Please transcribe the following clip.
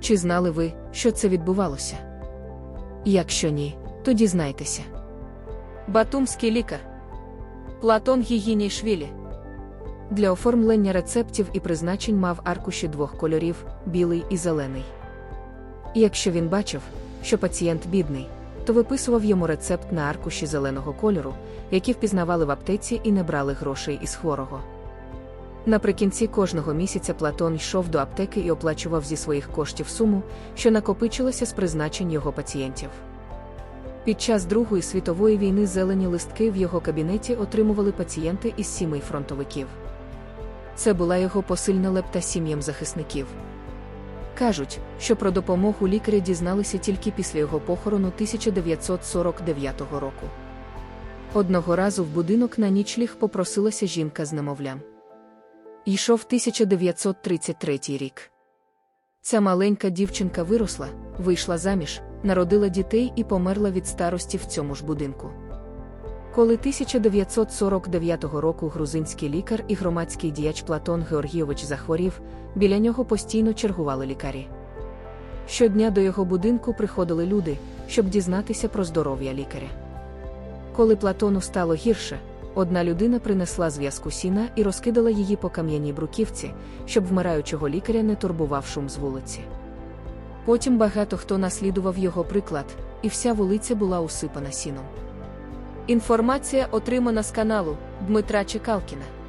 Чи знали ви, що це відбувалося? Якщо ні, то дізнайтеся. Батумський лікар Платон Гігінійшвілі Для оформлення рецептів і призначень мав аркуші двох кольорів білий і зелений. Якщо він бачив, що пацієнт бідний, то виписував йому рецепт на аркуші зеленого кольору, які впізнавали в аптеці і не брали грошей із хворого. Наприкінці кожного місяця Платон йшов до аптеки і оплачував зі своїх коштів суму, що накопичилася з призначень його пацієнтів. Під час Другої світової війни зелені листки в його кабінеті отримували пацієнти із сімей фронтовиків. Це була його посильна лепта сім'ям захисників. Кажуть, що про допомогу лікаря дізналися тільки після його похорону 1949 року. Одного разу в будинок на нічліг попросилася жінка з немовлям. Йшов 1933 рік. Ця маленька дівчинка виросла, вийшла заміж, народила дітей і померла від старості в цьому ж будинку. Коли 1949 року грузинський лікар і громадський діяч Платон Георгійович захворів, біля нього постійно чергували лікарі. Щодня до його будинку приходили люди, щоб дізнатися про здоров'я лікаря. Коли Платону стало гірше, одна людина принесла зв'язку сіна і розкидала її по кам'яній бруківці, щоб вмираючого лікаря не турбував шум з вулиці. Потім багато хто наслідував його приклад, і вся вулиця була усипана сіном. Інформація отримана з каналу Дмитра Чекалкіна.